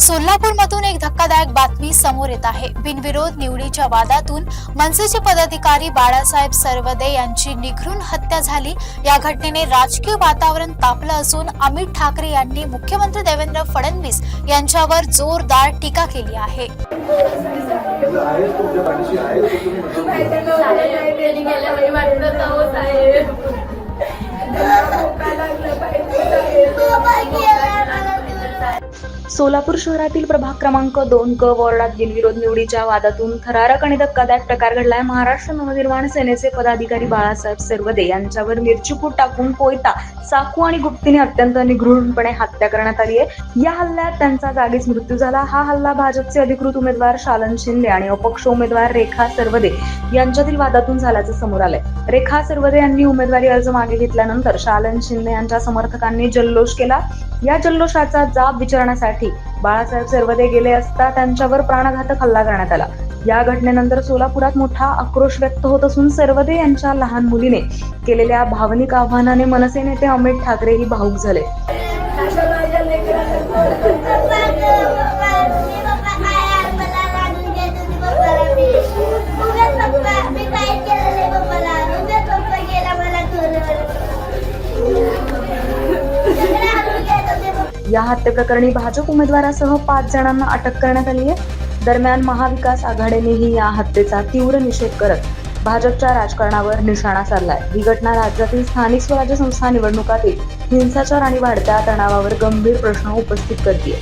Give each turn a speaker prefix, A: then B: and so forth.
A: सोलापूरमधून एक धक्कादायक बातमी समोर येत आहे. बिनविरोध निवडीच्या वादातून मनसेचे पदाधिकारी बाळासाहेब सरवदे यांची निघरून हत्या झाली. या घटनेने राजकीय वातावरण तापलं असून अमित ठाकरे यांनी मुख्यमंत्री देवेंद्र फडणवीस यांच्यावर जोरदार टीका केली आहे.
B: सोलापूर शहरातील प्रभाग क्रमांक दोन क वॉर्डात बिनविरोध निवडीच्या वादातून थरारक आणि धक्कादायक प्रकार घडलाय. महाराष्ट्र नवनिर्माण सेनेचे पदाधिकारी बाळासाहेब सर्वदे यांच्यावर मिरचीपूट टाकून कोयता चाकू आणि गुप्तीने अत्यंत निगृढपणे हत्या करण्यात आली आहे. या हल्ल्यात त्यांचा जागीच मृत्यू झाला. हा हल्ला भाजपचे अधिकृत उमेदवार शालन शिंदे आणि अपक्ष उमेदवार रेखा सर्वदे यांच्यातील वादातून झाल्याचं समोर आलंय. रेखा सर्वदे यांनी उमेदवारी अर्ज मागे घेतल्यानंतर शालन शिंदे यांच्या समर्थकांनी जल्लोष केला. या जल्लोषाचा जाब विचारण्यासाठी बाळासाहेब सर्वदे गेले असता त्यांच्यावर प्राणघातक हल्ला करण्यात आला. या घटनेनंतर सोलापुरात मोठा आक्रोश व्यक्त होत असून सर्वदे यांच्या लहान मुलीने केलेल्या भावनिक आव्हानाने मनसे नेते अमित ठाकरेही भाऊक झाले. या हत्येप्रकरणी भाजप उमेदवारासह पाच जणांना अटक करण्यात आली आहे. दरम्यान महाविकास आघाडीनेही या हत्येचा तीव्र निषेध करत भाजपच्या राजकारणावर निशाणा साधलाय. ही घटना राज्यातील स्थानिक स्वराज्य संस्था निवडणुकातील हिंसाचार आणि वाढत्या तणावावर गंभीर प्रश्न उपस्थित करते